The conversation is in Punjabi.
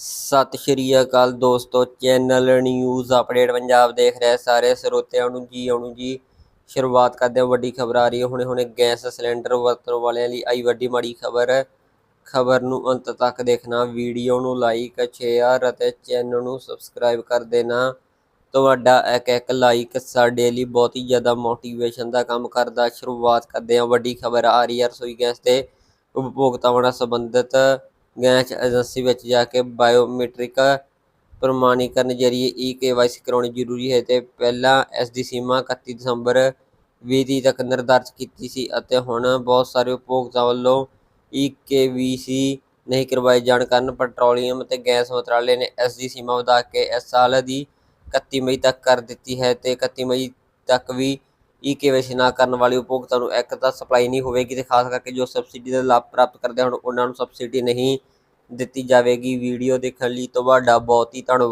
ਸਤਿ ਸ਼੍ਰੀ ਅਕਾਲ ਦੋਸਤੋ, ਚੈਨਲ ਨਿਊਜ਼ ਅਪਡੇਟ ਪੰਜਾਬ ਦੇਖ ਰਹੇ ਸਾਰੇ ਸਰੋਤਿਆਂ ਨੂੰ ਜੀ, ਆਉਣ ਜੀ। ਸ਼ੁਰੂਆਤ ਕਰਦੇ ਹਾਂ ਵੱਡੀ ਖਬਰ ਆ ਰਹੀ ਹੈ। ਹੁਣੇ ਹੁਣੇ ਗੈਸ ਸਿਲੰਡਰ ਵਰਤਣ ਵਾਲਿਆਂ ਲਈ ਆਈ ਵੱਡੀ ਮਾੜੀ ਖਬਰ। ਖਬਰ ਨੂੰ ਅੰਤ ਤੱਕ ਦੇਖਣਾ, ਵੀਡੀਓ ਨੂੰ ਲਾਈਕ ਸ਼ੇਅਰ ਅਤੇ ਚੈਨਲ ਨੂੰ ਸਬਸਕ੍ਰਾਈਬ ਕਰ ਦੇਣਾ। ਤੁਹਾਡਾ ਇੱਕ ਇੱਕ ਲਾਈਕ ਸਾਡੇ ਲਈ ਬਹੁਤ ਹੀ ਜ਼ਿਆਦਾ ਮੋਟੀਵੇਸ਼ਨ ਦਾ ਕੰਮ ਕਰਦਾ। ਸ਼ੁਰੂਆਤ ਕਰਦੇ ਹਾਂ ਵੱਡੀ ਖਬਰ ਆ ਰਹੀ ਹੈ ਰਸੋਈ ਗੈਸ ਤੇ ਉਪਭੋਗਤਾਵਾਂ ਨਾਲ ਸੰਬੰਧਿਤ। ਗੈਸ ਏਜੰਸੀ ਵਿੱਚ ਜਾ ਕੇ ਬਾਇਓਮੈਟ੍ਰਿਕ ਪ੍ਰਮਾਣੀਕਰਨ ਜਰੀਏ ਈ ਕੇਵਾਈਸੀ ਕਰਾਉਣੀ ਜ਼ਰੂਰੀ ਹੈ ਤੇ ਪਹਿਲਾਂ ਇਸ ਦੀ ਸੀਮਾ 31 ਦਸੰਬਰ 2030 ਤੱਕ ਨਿਰਧਾਰਤ ਕੀਤੀ ਸੀ ਅਤੇ ਹੁਣ ਬਹੁਤ ਸਾਰੇ ਉਪਭੋਗਤਾ ਵੱਲੋਂ ਈ ਕੇਵੀਸੀ ਨਹੀਂ ਕਰਵਾਏ ਜਾਣ ਕਾਰਨ ਪੈਟਰੋਲੀਅਮ ਅਤੇ ਗੈਸ ਮੰਤਰਾਲੇ ਨੇ ਇਸ ਦੀ ਸੀਮਾ ਵਧਾ ਕੇ ਇਸ ਸਾਲ ਦੀ 31 ਮਈ ਤੱਕ ਕਰ ਦਿੱਤੀ ਹੈ ਤੇ 31 ਮਈ ਤੱਕ ਵੀ ਈ ਕੇਵਾਈਸੀ ਨਾ ਕਰਨ ਵਾਲੇ ਉਪਭੋਗਤਾ ਨੂੰ ਇੱਕ ਤਾਂ ਸਪਲਾਈ ਨਹੀਂ ਹੋਵੇਗੀ ਤੇ ਖਾਸ ਕਰਕੇ ਜੋ ਸਬਸਿਡੀ ਦਾ ਲਾਭ ਪ੍ਰਾਪਤ ਕਰਦੇ ਹਨ, ਉਹਨਾਂ ਨੂੰ ਸਬਸਿਡੀ ਨਹੀਂ ਦਿੱਤੀ ਜਾਵੇਗੀ। ਵੀਡੀਓ ਦੇਖਣ ਲਈ ਤੁਹਾਡਾ ਬਹੁਤ ਹੀ ਧੰਨਵਾਦ।